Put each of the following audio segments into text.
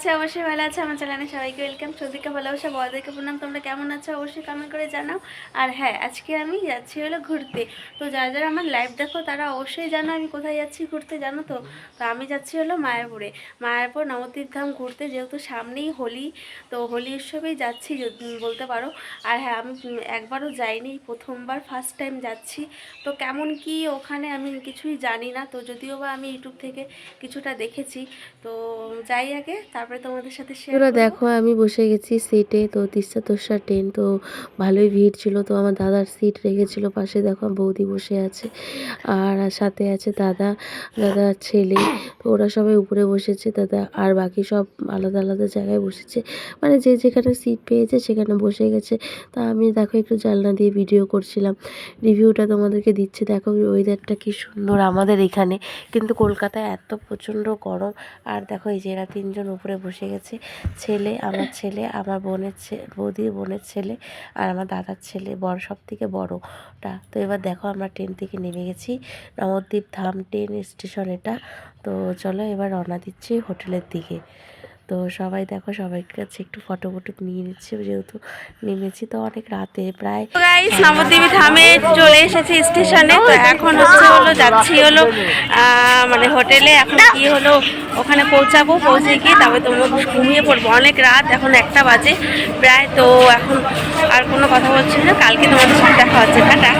আছে, অবশ্যই ভালো আছে আমার চ্যানেলে সবাইকে ওয়েলকাম। সৌদিকে ভালোবাসা বড়দেরকে প্রণাম। তোমরা কেমন আছো অবশ্যই কমেন্ট করে জানাও। আর হ্যাঁ আজকে আমি যাচ্ছি হলো ঘুরতে। তো যারা যারা আমার লাইভ দেখো, তারা অবশ্যই জানো আমি কোথায় যাচ্ছি ঘুরতে, জানো তো? তো আমি যাচ্ছি হলো মায়াপুরে। মায়াপুর নবদ্বীপ ধাম ঘুরতে, যেহেতু সামনেই হোলি, তো হোলি উৎসবেই যাচ্ছি বলতে পারো। আর হ্যাঁ আমি একবারও যাইনি, প্রথমবার ফার্স্ট টাইম যাচ্ছি। তো কেমন কি ওখানে আমি কিছুই জানি না। তো যদিও বা আমি ইউটিউব থেকে কিছুটা দেখেছি। তো যাই আগে, তারপরে তোমাদের সাথে শেয়ার দেখো আমি বসে গেছি সিটে তো তিস্তা তোষা ট্রেন তো ভালোই ভিড় ছিল তো আমার দাদার সিট রেখেছিল পাশে দেখো বৌদি বসে আছে আর সাথে আছে দাদা দাদার ছেলে তো ওরা সবাই উপরে বসেছে দাদা আর বাকি সব আলাদা আলাদা জায়গায় বসেছে মানে যে যেখানে সিট পেয়েছে সেখানে বসে গেছে তা আমি দেখো একটু জানলা দিয়ে ভিডিও করছিলাম রিভিউটা তোমাদেরকে দিচ্ছে দেখো ওয়েদারটা কি সুন্দর আমাদের এখানে কিন্তু কলকাতায় এত প্রচণ্ড গরম আর দেখো এই যে এরা তিনজন উপরে বসে গেছে। ছেলে, আমার ছেলে, আমার বোনের ছেলে বৌদির বোনের ছেলে আর আমার দাদার ছেলে, বড় সব থেকে বড়টা। তো এবার দেখো আমরা ট্রেন থেকে নেমে গেছি। নবদ্বীপ ধাম ট্রেন স্টেশন এটা। তো চলো এবার রওনা দিচ্ছি হোটেলের দিকে। তো সবাই দেখো সবাই কাছে একটু ফটো ফটো নিয়ে নিচ্ছে যেহেতু নেমেছি তো অনেক রাতে প্রায় গাইস নবদ্বীপ ধামে চলে এসেছি স্টেশনে তো এখন হচ্ছে হলো যাচ্ছি হলো আহ, মানে হোটেলে। এখন কি হলো ওখানে পৌঁছাবো পৌঁছে গিয়ে তারপরে তোমরা ঘুমিয়ে পড়ব। অনেক রাত এখন একটা বাজে প্রায়। তো এখন আর কোনো কথা বলছি না কালকে তোমাদের সাথে দেখা হচ্ছে। Tata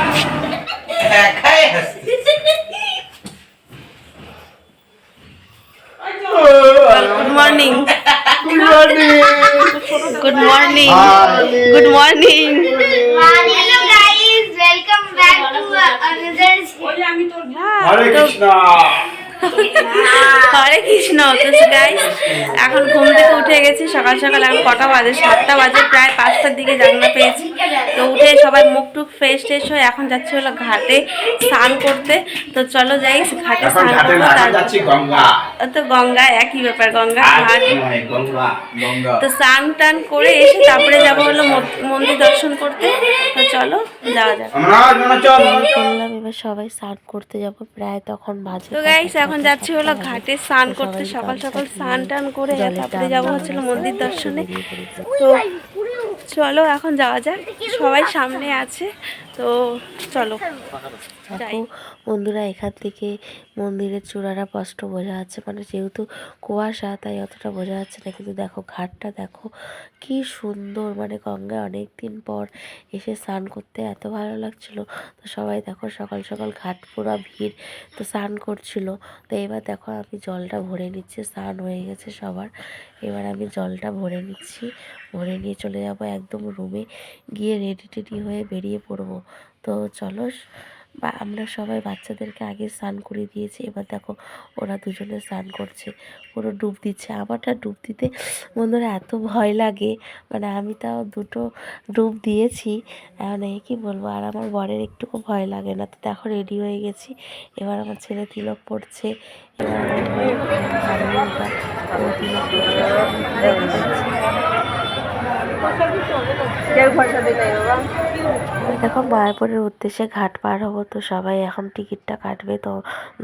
good morning good morning good morning Hello guys, welcome back to another Hare Krishna Hare Krishna guys এখন ঘুম থেকে উঠে গেছি সকাল সকাল এখন কটা বাজে? সাতটা বাজে প্রায় পাঁচটার দিকে জানলা পেয়েছি। তো উঠে সবাই মুখ টুক ফ্রেশ ট্রেশ হয়ে এখন যাচ্ছি হলো ঘাটে স্নান করতে। তো চলো যাই ঘাটে স্নান গঙ্গা। তো গঙ্গা একই ব্যাপার গঙ্গা ঘাট। নয়, গঙ্গা গঙ্গা। তো স্নান টান করে এসে তারপরে যাব হলো মন্দির দর্শন করতে। তো চলো যাওয়া যাক। আমরা চল। বললাম এবার সবাই স্নান করতে যাব প্রায় তখন বাজে তো গাইস এখন যাচ্ছি হলো ঘাটে স্নান করতে সকাল সকাল স্নান টান করে তারপরে যাব হচ্ছিল মন্দির দর্শনে। তো চলো, এখন যাওয়া যাক। সবাই সামনে আছে, তো চলো। দেখো, বন্ধুরা, এখান থেকে মন্দিরের চূড়াটা স্পষ্ট বোঝা যাচ্ছে। মানে যেহেতু কুয়াশা, তাই অতটা বোঝা যাচ্ছে না। কিন্তু দেখো, ঘাটটা দেখো, কি সুন্দর। মানে গঙ্গায় অনেক দিন পর এসে স্নান করতে এত ভালো লাগছিল। তো সবাই দেখো, সকাল সকাল ঘাট পুরো ভিড়, তো স্নান করছিল। তো এবার দেখো, আমি জলটা ভরে নিচ্ছি, স্নান হয়ে গেছে সবার। এবার আমি জলটা ভরে নিচ্ছি। ভরে নিয়ে চলে যাব একদম রুমে গিয়ে রেডি টেডি হয়ে বেরিয়ে পড়ব। তো চলো বা আমরা সবাই বাচ্চাদেরকে আগে স্নান করে দিয়েছি, এবার দেখো ওরা দুজনে স্নান করছে। পুরো ডুব দিচ্ছে। আমারটা ডুব দিতে বন্ধুরা এত ভয় লাগে। মানে আমি তাও দুটো ডুব দিয়েছি। মানে কি বলব, আর আমার বরের একটুকু ভয় লাগে না। তো দেখো রেডি হয়ে গেছি। এবার আমার ছেলে তিলক পড়ছে। এবার দেখো মায়াপুরের উদ্দেশ্যে ঘাট পার হব তো সবাই এখন টিকিটটা কাটবে তো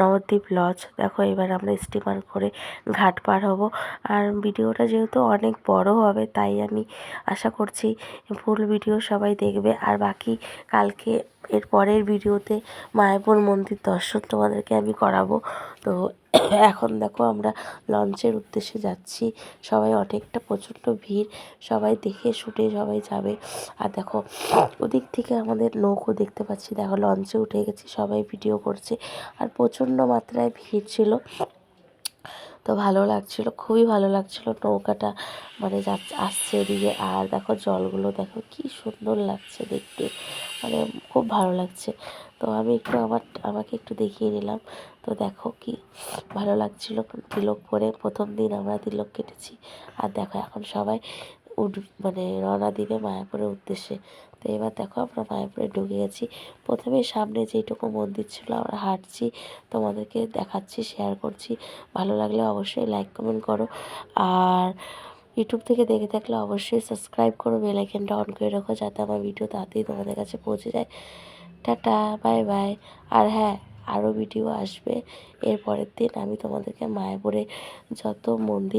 নবদ্বীপ লজ। দেখো, এবার আমরা স্টিমার করে ঘাট পার হব। আর ভিডিওটা যেহেতু অনেক বড় হবে, তাই আমি আশা করছি ফুল ভিডিও সবাই দেখবে। আর বাকি কালকে এর পরের ভিডিওতে মায়াপুর মন্দির দর্শন তোমাদেরকে আমি করাবো। তো এখন দেখো আমরা লঞ্চের উদ্দেশ্যে যাচ্ছি। সবাই অনেকটা প্রচণ্ড ভিড়। সবাই দেখে শুটে সবাই যাবে। আর দেখো, ওদিক থেকে আমাদের নৌকো দেখতে পাচ্ছি। দেখো লঞ্চে উঠে গেছি, সবাই ভিডিও করছে। আর প্রচণ্ড মাত্রায় ভিড় ছিল। তো ভালো লাগছিল, খুবই ভালো লাগছিল নৌকাটা মানে যাচ্ছে আসছে এদিকে। আর দেখো জলগুলো দেখো কি সুন্দর লাগছে দেখতে মানে খুব ভালো লাগছে। তো আমি একটু আমার, আমাকে একটু দেখিয়ে নিলাম। তো দেখো কি ভালো লাগছিল তিলক পরে প্রথম দিন আমরা তিলক কেটেছি। আর দেখো এখন সবাই উড মানে রওনা দিবে মায়াপুরের উদ্দেশ্যে। তো এবার দেখো আমরা মায়াপুরে ঢুকে গেছি। প্রথমে সামনে যেইটুকু মন্দির ছিল আমরা হাঁটছি, তোমাদেরকে দেখাচ্ছি শেয়ার করছি। ভালো লাগলে অবশ্যই লাইক কমেন্ট করো। আর ইউটিউব থেকে দেখে থাকলে অবশ্যই সাবস্ক্রাইব করো বেল আইকনটা অন করে রাখো যাতে আমার ভিডিও তাড়াতাড়ি তোমাদের কাছে পৌঁছে যায়। টাটা বাই বাই আর হ্যাঁ আরও ভিডিও আসবে। এর পরের দিন আমি তোমাদেরকে মায়াপুরে যত মন্দির